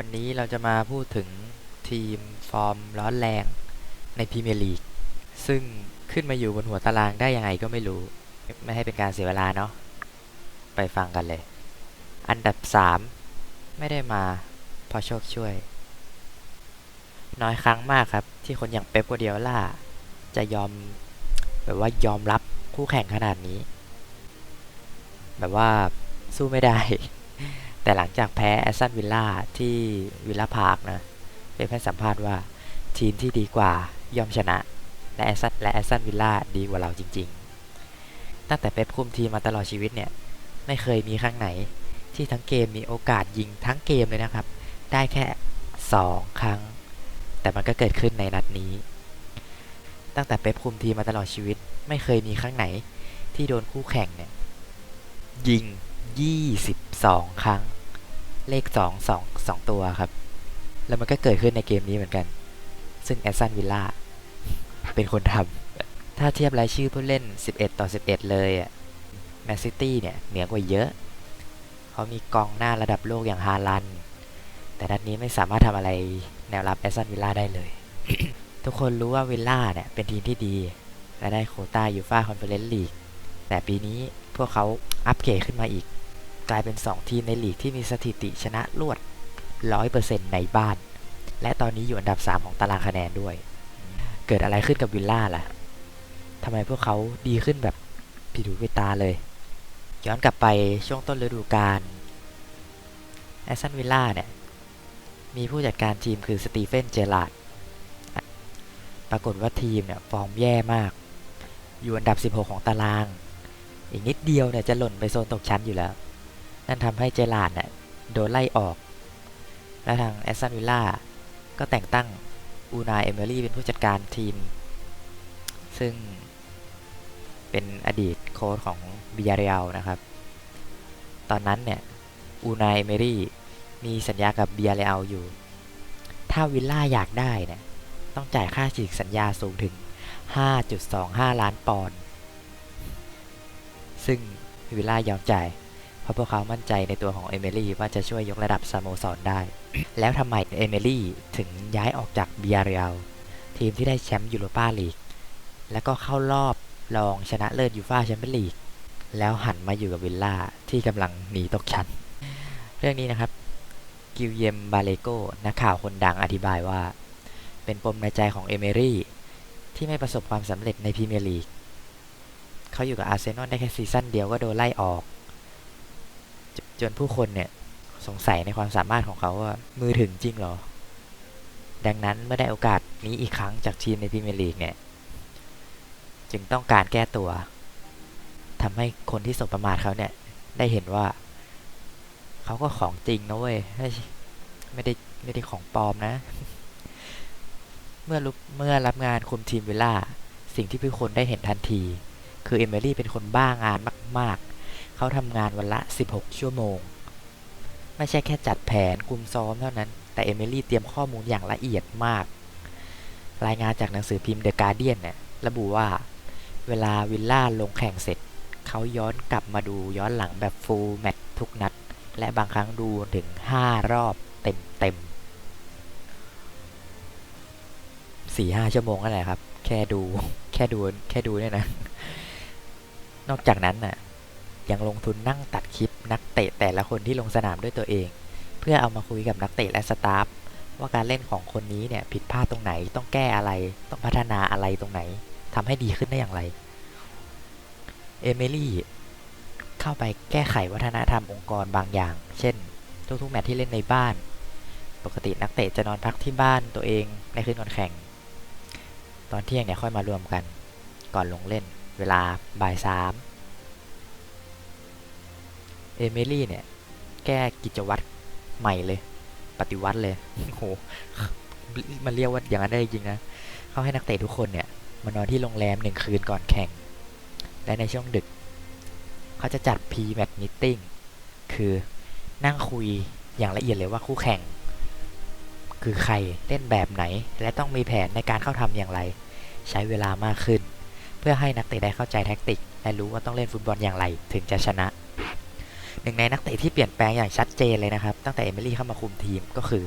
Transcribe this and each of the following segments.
วันนี้เราจะมาพูดถึงทีมฟอร์มร้อนแรงในพรีเมียร์ลีก ซึ่งขึ้นมาอยู่บนหัวตารางได้ยังไงก็ไม่รู้ ไม่ให้เป็นการเสียเวลาเนาะ ไปฟังกันเลย อันดับ 3 ไม่ได้มาเพราะโชคช่วย น้อยครั้งมากครับ ที่คนอย่างเป๊ปกัวเดียล่า จะยอม แบบว่ายอมรับคู่แข่งขนาดนี้ แบบว่าสู้ไม่ได้ แต่หลังจากแพ้แอสตันวิลล่าที่วิลล่าพาร์คนะเป๊ปให้สัมภาษณ์ว่าทีมที่ดีกว่ายอมชนะ และแอสตันและแอสตันวิลล่าดีกว่าเราจริง ๆ ตั้งแต่เป๊ปคุมทีมมาตลอดชีวิตเนี่ยไม่เคยมีครั้งไหนที่ทั้งเกมมีโอกาสยิงทั้งเกมเลยนะครับ ได้แค่ 2 ครั้ง แต่มันก็เกิดขึ้นในนัดนี้ ตั้งแต่เป๊ปคุมทีมมาตลอดชีวิต ไม่เคยมีครั้งไหนที่โดนคู่แข่งเนี่ยยิง 22 ครั้ง เลข 2 2 2 ตัวครับ แล้วมันก็เกิดขึ้นในเกมนี้เหมือนกัน ซึ่งแอสตันวิลล่าเป็นคนทำถ้าเทียบรายชื่อผู้เล่น 11 ต่อ 11 เลยอะแมนซิตี้เนี่ยเหนือกว่าเยอะ เขามีกองหน้าระดับโลกอย่างฮาลัน แต่นัดนี้ไม่สามารถทำอะไรแนวรับแอสตันวิลล่าได้เลย ทุกคนรู้ว่าวิลล่าเนี่ยเป็นทีมที่ดี และได้โคต้ายูฟ่าคอนเฟอเรนซ์ลีกแต่ปีนี้พวกเขาอัปเกรดขึ้นมาอีก กลายเป็น 2 ทีมในลีกที่มีสถิติชนะรวด 100%ในบ้าน และตอนนี้อยู่อันดับ 3 ของตารางคะแนนด้วย เกิดอะไรขึ้นกับวิลล่าล่ะทำไมพวกเขาดีขึ้นแบบผิดหูผิดตาเลย ย้อนกลับไปช่วงต้นฤดูกาลแอสตันวิลล่าเนี่ย มีผู้จัดการทีมคือสตีเฟนเจอราร์ดปรากฏว่าทีมเนี่ย ฟอร์มแย่มาก อยู่อันดับ 16 ของตาราง อีกนิดเดียวเนี่ย จะหล่นไปโซนตกชั้นอยู่แล้ว นั่นทำให้เจอราร์ดเนี่ยโดนไล่ออก และทางแอสตันวิลล่าก็แต่งตั้งอูนายเอเมอรี่เป็นผู้จัดการทีม ซึ่งเป็นอดีตโค้ชของบิยาเรียลนะครับ ตอนนั้นเนี่ยอูนายเอเมรี่มีสัญญากับบิยาเรียลอยู่ ถ้าวิลล่าอยากได้เนี่ยต้องจ่ายค่าฉีกสัญญาสูงถึง 5.25 ล้านปอนด์ซึ่งวิลล่ายอมจ่าย เพราะพวกเขามั่นใจในตัวของเอเมรี่ว่าจะช่วยยกระดับสโมสรได้ แล้วทำไมเอเมรี่ถึงย้ายออกจากเบิยเรียลทีมที่ได้แชมป์ยูโรปาลีก แล้วก็เข้ารอบรองชนะเลิศยูฟ่าแชมเปี้ยนลีก แล้วหันมาอยู่กับวิลล่าที่กำลังหนีตกชั้น เรื่องนี้นะครับ กิวเยมบาเลโกนักข่าวคนดังอธิบายว่า เป็นปมในใจของเอเมรี่ที่ไม่ประสบความสำเร็จในพรีเมียร์ลีก เขาอยู่กับอาร์เซนอลได้แค่ซีซั่นเดียวก็โดนไล่ออก จนผู้คนเนี่ยสงสัยในความสามารถของเขาว่ามือถึงจริงหรอ ดังนั้นเมื่อได้โอกาสนี้อีกครั้งจากทีมในพรีเมียร์ลีกเนี่ยจึงต้องการแก้ตัวทำให้คนที่สบประมาทเขาเนี่ยได้เห็นว่า เขาก็ของจริงนะเว้ยไม่ได้ไม่ได้ของปลอมนะ เมื่อรุเมื่อรับงานคุมทีมวิลล่าสิ่งที่ผู้คนได้เห็นทันที คือเอมิลี่เป็นคนบ้างานมาก ๆ เขาทำงานวันละ 16 ชั่วโมง ไม่ใช่แค่จัดแผนคุมซ้อมเท่านั้น แต่เอมิลี่เตรียมข้อมูลอย่างละเอียดมาก รายงานจากหนังสือพิมพ์เดอะการเดียนเนี่ยระบุว่า เวลาวิลล่าลงแข่งเสร็จ เขาย้อนกลับมาดูย้อนหลังแบบฟูลแมตช์ทุกนัด และบางครั้งดูถึง 5 รอบเต็มเต็มสี่ห้าชั่วโมงนั่นแหละครับ แค่ดู แค่ดู แค่ดูเนี่ยนะ นอกจากนั้นน่ะ ยังลงทุนนั่งตัดคลิปนักเตะแต่ละคนที่ลงสนามด้วยตัวเอง เพื่อเอามาคุยกับนักเตะและสตาฟว่าการเล่นของคนนี้เนี่ยผิดพลาดตรงไหนต้องแก้อะไร ต้องพัฒนาอะไรตรงไหนทำให้ดีขึ้นได้อย่างไร เอมิลี่เข้าไปแก้ไขวัฒนธรรมองค์กรบางอย่าง เช่น ทุกๆแมตช์ที่เล่นในบ้าน ปกตินักเตะจะนอนพักที่บ้านตัวเองในคืนก่อนแข่ง ตอนเที่ยงเนี่ยค่อยมารวมกัน ก่อนลงเล่น เวลาบ่ายสาม เอมิลี่เนี่ย แก้กิจวัตรใหม่เลย ปฏิวัติเลยโหมันเรียกว่าอย่างนั้นได้จริงนะเขาให้นักเตะทุกคนเนี่ยมานอนที่โรงแรมหนึ่งคืนก่อนแข่ง และในช่วงดึก เขาจะจัด pre-match meeting คือนั่งคุยอย่างละเอียดเลยว่าคู่แข่ง คือใครเล่นแบบไหน และต้องมีแผนในการเข้าทำอย่างไร ใช้เวลามากขึ้น เพื่อให้นักเตะได้เข้าใจแท็กติก และรู้ว่าต้องเล่นฟุตบอลอย่างไร ถึงจะชนะ นึ่งในนักเตะที่เปลี่ยนแปลงอย่างชัดเจนเลยนะครับ ตั้งแต่เอมิลี่เข้ามาคุมทีมก็คือ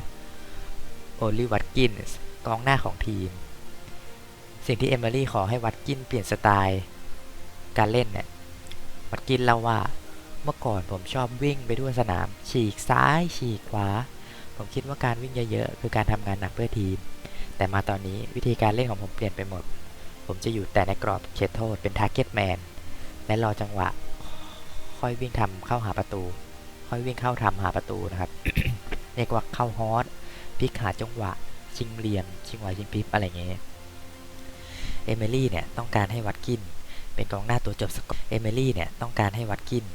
โอลิวัตกินส์กองหน้าของทีม สิ่งที่เอมิลี่ขอให้วัตกินเปลี่ยนสไตล์การเล่นเนี่ยวัตกินเล่าว่าเมื่อก่อนผมชอบวิ่งไปทั่วสนาม ฉีกซ้าย ฉีกขวา ผมคิดว่าการวิ่งเยอะๆคือการทำงานหนักเพื่อทีม แต่มาตอนนี้วิธีการเล่นของผมเปลี่ยนไปหมด ผมจะอยู่แต่ในกรอบเขตโทษเป็นทาร์เก็ตแมนและรอจังหวะ ค่อยวิ่งทำเข้าหาประตู ค่อยวิ่งเข้าทำหาประตูนะครับเรียกว่าเข้าฮอตพลิกหาจังหวะ ชิงเหลี่ยม ชิงไหวชิงพริบอะไรเงี้ยเอมิลี่เนี่ยต้องการให้วัดกิน เป็นกองหน้าตัวจบสกอร์เอมิลี่เนี่ยต้องการให้วัดกิน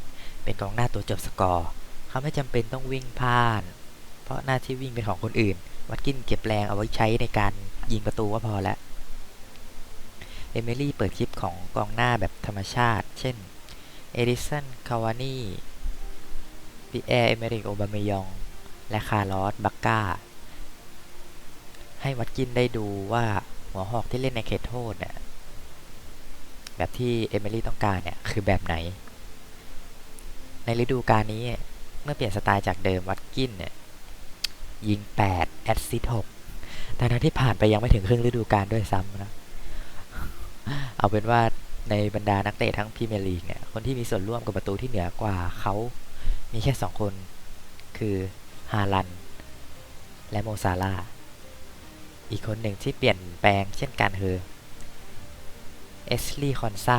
เป็นกองหน้าตัวจบสกอร์เขาไม่จำเป็นต้องวิ่งพ่าน เพราะหน้าที่วิ่งเป็นของคนอื่น วัดกินเก็บแรงเอาไว้ใช้ในการยิงประตูก็พอแล้วเอมิลี่เปิดคลิปของกองหน้าแบบธรรมชาติ เช่น เอดิสัน คาวานี่ปีแอร์ เอเมริก โอบามายอง และคาร์ลอส บักกาให้วัดกินได้ดูว่าหัวหอกที่เล่นในเขตโทษเนี่ยแบบที่เอมิลี่ต้องการเนี่ย คือแบบไหน ในฤดูกาลนี้เมื่อเปลี่ยนสไตล์จากเดิมวัดกินเนี่ยยิง 8 แอดซิต6แต่ทั้งที่ผ่านไปยังไม่ถึงครึ่งฤดูกาลด้วยซ้ำนะ เอาเป็นว่า ในบรรดานักเตะทั้งพรีเมียร์ลีกเนี่ยคนที่มีส่วนร่วมกับประตูที่เหนือกว่าเขามีแค่สองคน คือฮาลัน และโมซาลาอีกคนหนึ่งที่เปลี่ยนแปลงเช่นกันคือเอสลีย์คอนซา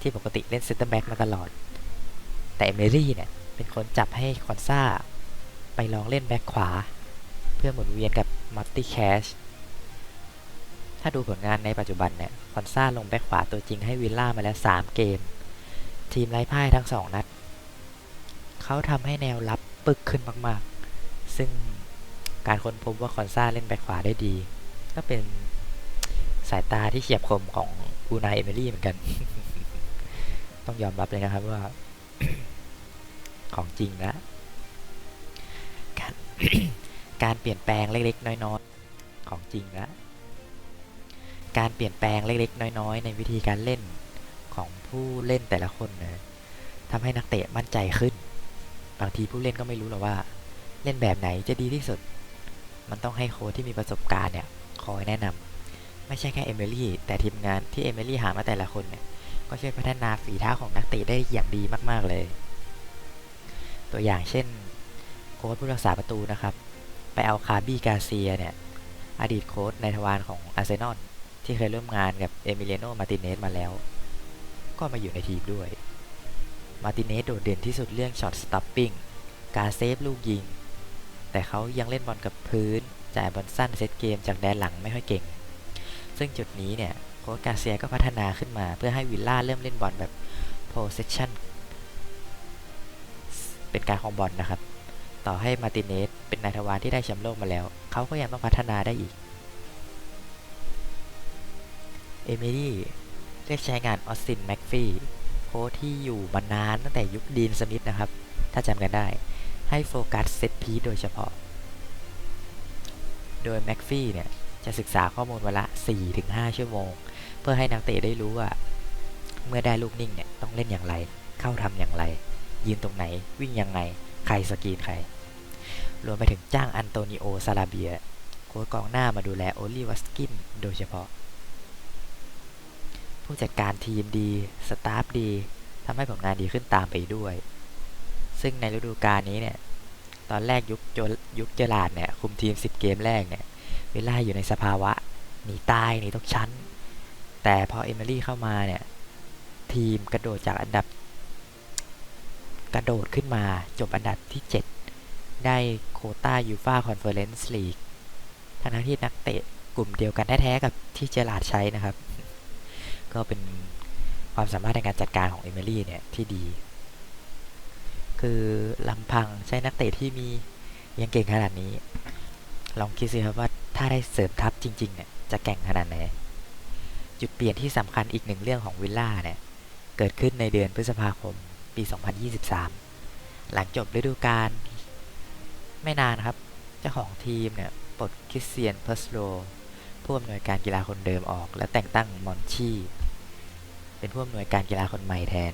ที่ปกติเล่นเซนเตอร์แบ็กมาตลอด แต่เอเมรี่เนี่ยเป็นคนจับให้คอนซาไปลองเล่นแบ็กขวา เพื่อหมุนเวียนกับมัตติแคช ถ้าดูผลงานในปัจจุบันเนี่ยคอนซาลงแบ็กขวาตัวจริงให้วิลล่ามาแล้ว 3 เกม ทีมไร้พ่ายทั้ง 2 นัด เขาทำให้แนวรับปึกขึ้นมากๆ ซึ่งการค้นพบว่าคอนซาเล่นแบ็กขวาได้ดี ก็เป็นสายตาที่เฉียบคมของอูนายเอเมรี่เหมือนกัน ต้องยอมรับเลยนะครับว่า ของจริงล้วการการเปลี่ยนแปลงเล็กๆ น้อยๆ ของจริงล้ว การเปลี่ยนแปลงเล็กๆ น้อยๆ ในวิธีการเล่นของผู้เล่นแต่ละคนนะทำให้นักเตะมั่นใจขึ้น บางทีผู้เล่นก็ไม่รู้หรอกว่า เล่นแบบไหนจะดีที่สุด มันต้องให้โค้ชที่มีประสบการณ์เนี่ยคอยแนะนำไม่ใช่แค่เอมิลี่แต่ทีมงานที่เอมิลี่หามาแต่ละคนเนี่ยก็ช่วยพัฒนาฝีเท้าของนักเตะได้อย่างดีมากๆเลย ตัวอย่างเช่น โค้ชผู้รักษาประตูนะครับ ไปเอาคาร์บี้กาเซียเนี่ยอดีตโค้ชในทวารของอาร์เซนอล ที่เคยร่วมงานกับเอมิเลโนมาติเนสมาแล้ว ก็มาอยู่ในทีมด้วย มาติเนสโดดเด่นที่สุดเรื่องช็อตสตัปปิ้งการเซฟลูกยิง แต่เขายังเล่นบอลกับพื้น จ่ายบอลสั้นเซตเกมจากแดนหลังไม่ค่อยเก่ง ซึ่งจุดนี้เนี่ยโค้ชกาเซียก็พัฒนาขึ้นมาเพื่อให้วิลล่าเริ่มเล่นบอลแบบ possession เป็นการของบอลนะครับ ต่อให้มาร์ติเนสเป็นนายทวารที่ได้แชมป์โลกมาแล้ว เขาก็ยังต้องพัฒนาได้อีก เอมิลี่เลือกใช้งานออสตินแม็กฟี่โค้ชที่อยู่มานานตั้งแต่ยุคดีนสมิธนะครับ ถ้าจำกันได้ ให้โฟกัสเซตพีโดยเฉพาะ โดยแม็กฟี่เนี่ยจะศึกษาข้อมูลวันละ 4-5 ชั่วโมง เพื่อให้นักเตะได้รู้ว่า เมื่อได้ลูกนิ่งเนี่ยต้องเล่นอย่างไร เข้าทำอย่างไร ยืนตรงไหนวิ่งยังไง ใครสกรีนใคร รวมไปถึงจ้างอันโตนิโอซาลาเบียโค้ชกองหน้ามาดูแลโอลิวัสกินโดยเฉพาะ ผู้จัดการทีมดี สตาฟดีทำให้ผลงานดีขึ้นตามไปด้วย ซึ่งในฤดูกาลนี้เนี่ย ตอนแรกยุคโจยุคเจอราดเนี่ย คุมทีม 10 เกมแรกเนี่ย เวลาอยู่ในสภาวะหนีตายหนีตกชั้น แต่พอเอมิลี่เข้ามาเนี่ย ทีมกระโดดจากอันดับ กระโดดขึ้นมาจบอันดับที่ 7 ได้โคต้ายูฟาคอนเฟอเรนซ์ลีกทั้งที่นักเตะกลุ่มเดียวกันแท้ๆกับที่เจอราดใช้นะครับ ก็เป็นความสามารถในการจัดการของเอมิลี่เนี่ยที่ดี คือลำพังใช้นักเตะที่มียังเก่งขนาดนี้ ลองคิดสิครับว่าถ้าได้เสริมทัพจริง ๆ เนี่ยจะแก่งขนาดไหน จุดเปลี่ยนที่สำคัญอีกหนึ่งเรื่องของวิลล่าเนี่ยเกิดขึ้นในเดือนพฤษภาคมปี 2023 หลังจบฤดูกาลไม่นานครับ เจ้าของทีมเนี่ยปลดคริสเตียนเพอร์สโลผู้อำนวยการกีฬาคนเดิมออก และแต่งตั้งมอนชี เป็นผู้อำนวยการกีฬาคนใหม่แทน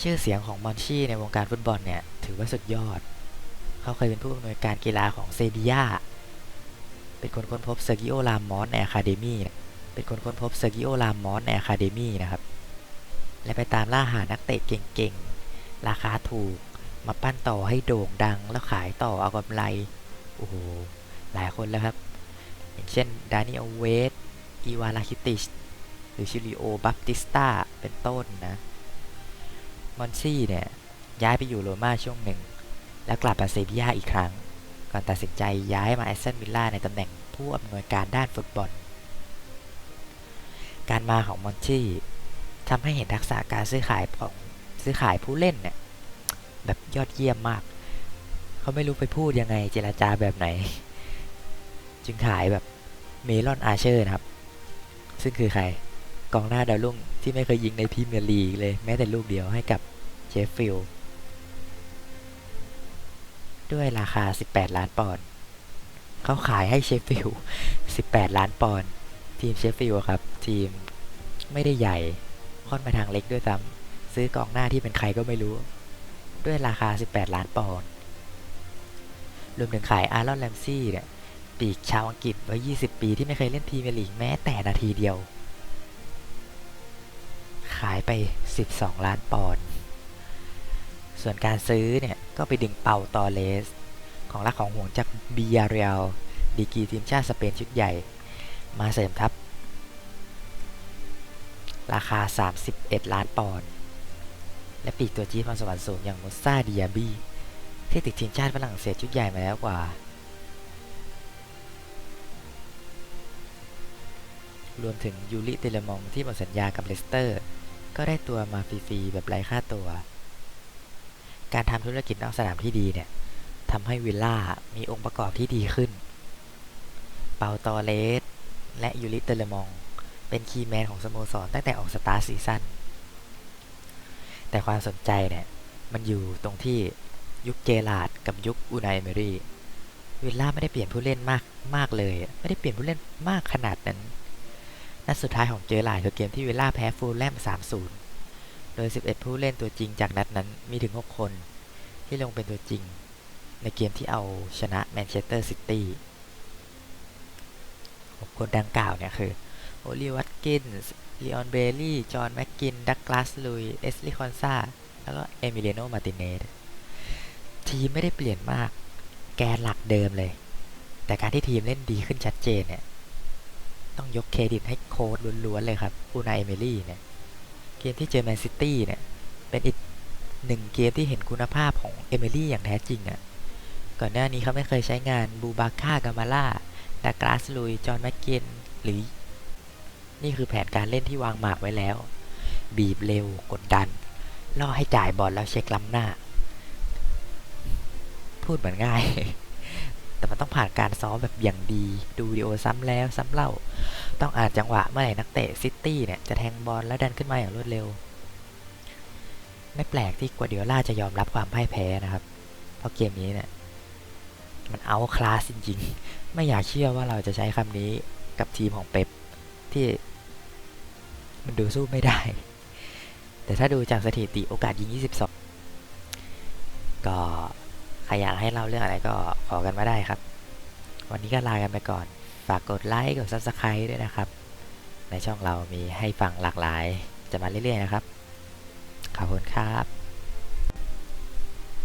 ชื่อเสียงของมอนชี่ในวงการฟุตบอลเนี่ย ถือว่าสุดยอด เขาเคยเป็นผู้อำนวยการกีฬาของเซบียาเป็นคนค้นพบเซอร์กิโอรามอสในอะคาเดมีเป็นคนค้นพบเซอร์กิโอรามอสในอะคาเดมีนะครับ และไปตามล่าหานักเตะเก่งๆ ราคาถูก มาปั้นต่อให้โด่งดัง แล้วขายต่อเอากำไร โอ้โห หลายคนแล้วครับ อย่างเช่น ดานิเอลเวสอีวาลาคิติช รือชิลิโอบัปติสตาเป็นต้นนะ มอนซี่เนี่ย ย้ายไปอยู่โรม่าช่วงหนึ่ง แล้วกลับมาเซบียาอีกครั้ง ก่อนตัดสินใจย้ายมาแอสตันวิลล่าในตำแหน่งผู้อำนวยการด้านฟุตบอล การมาของมอนชี่ทำให้เห็นทักษะการซื้อขายของซื้อขายผู้เล่นเนี่ยแบบยอดเยี่ยมมาก เขาไม่รู้ไปพูดยังไงเจรจาแบบไหน จึงขายแบบเมลอนอาเชอร์นะครับ ซึ่งคือใคร กองหน้าดาวรุ่งที่ไม่เคยยิงในพรีเมียร์ลีกเลย แม้แต่ลูกเดียวให้กับเชฟฟิลด์ด้วยราคา 18 ล้านปอนด์เขาขายให้เชฟฟิลด์18 ล้านปอนด์ทีมเชฟฟิลด์ครับ ทีมไม่ได้ใหญ่ ค่อนไปทางเล็กด้วยซ้ำซื้อกองหน้าที่เป็นใครก็ไม่รู้ ด้วยราคา 18 ล้านปอนด์รวมถึงขายอารอนแรมซี่เนี่ยปีกชาวอังกฤษไว้20 ปีที่ไม่เคยเล่นพรีเมียร์ลีกแม้แต่นาทีเดียว ขายไป 12 ล้านปอนด์ ส่วนการซื้อเนี่ย ก็ไปดึงเปาตอเลส ของรักของห่วงจากบียาเรียลดีกีทีมชาติสเปนชุดใหญ่ มาเสริมทัพ ราคา 31 ล้านปอนด์ และปีกตัวจี๊ดพรสวรรค์สูงอย่างมุซาดิยาบีที่ติดทีมชาติฝรั่งเศสชุดใหญ่มาแล้วกว่า รวมถึงยูริเตเลมองที่หมดสัญญากับเลสเตอร์ ก็ได้ตัวมาฟรีๆแบบไร้ค่าตัว การทำธุรกิจนอกสนามที่ดีเนี่ยทำให้วิลล่ามีองค์ประกอบที่ดีขึ้น เปาตอเลสและยูริเตเลมอง เป็นคีย์แมนของสโมสรตั้งแต่ออกสตาร์ซีซั่น แต่ความสนใจเนี่ย มันอยู่ตรงที่ยุคเจลาร์ดกับยุคอูนายเอเมรี่วิลล่าไม่ได้เปลี่ยนผู้เล่นมากมากเลย ไม่ได้เปลี่ยนผู้เล่นมากขนาดนั้น นัดสุดท้ายของเจอหลาดคือเกมที่วิลล่าแพ้ฟูลแลม 3-0 โดย 11 ผู้เล่นตัวจริงจากนัดนั้นมีถึง 6 คน ที่ลงเป็นตัวจริง ในเกมที่เอาชนะแมนเชสเตอร์ซิตี้6คนดังกล่าวเนี่ยคือโอลิวัตกินส์ลีออนเบลลี่ จอห์นแม็กกิน ดักลาสลุย เอสลีคอนซาแล้วก็เอมิเลโน มาติเนสทีมไม่ได้เปลี่ยนมาก แกนหลักเดิมเลย แต่การที่ทีมเล่นดีขึ้นชัดเจนเนี่ย ต้องยกเครดิตให้โค้ดล้วนๆเลยครับอูนาเอเมลี่เนี่ย เกมที่เจอแมนซิตี้เนี่ย เป็นอีกหนึ่งเกมที่เห็นคุณภาพของเอเมลี่อย่างแท้จริงอะ่ะ ก่อนหน้านี้เขาไม่เคยใช้งานบูบาค่ากามาล่าดักลาสลุย จอห์นแม็กเกนหรือ นี่คือแผนการเล่นที่วางหมากไว้แล้ว บีบเร็วกดดัน ล่อให้จ่ายบอลแล้วเช็คล้ำหน้า พูดเหมือนง่าย แต่มันต้องผ่านการซ้อมแบบอย่างดี ดูวิดีโอซ้ำแล้วซ้ำเล่า ต้องอ่านจังหวะเมื่อไหร่นักเตะซิตี้เนี่ยจะแทงบอลแล้วดันขึ้นมาอย่างรวดเร็ว ไม่แปลกที่กัวเดียล่าจะยอมรับความพ่ายแพ้นะครับ เพราะเกมนี้เนี่ยมันเอาคลาสจริงๆ ไม่อยากเชื่อว่าเราจะใช้คำนี้กับทีมของเป๊ปที่มันดูสู้ไม่ได้ แต่ถ้าดูจากสถิติโอกาสยิง 22 ก็ ใครอยากให้เล่าเรื่องอะไรก็ขอกันมาได้ครับ วันนี้ก็ลากันไปก่อน ฝากกดไลค์กด Subscribe ด้วยนะครับ ในช่องเรามีให้ฟังหลากหลาย จะมาเรื่อยๆนะครับ ขอบคุณครับ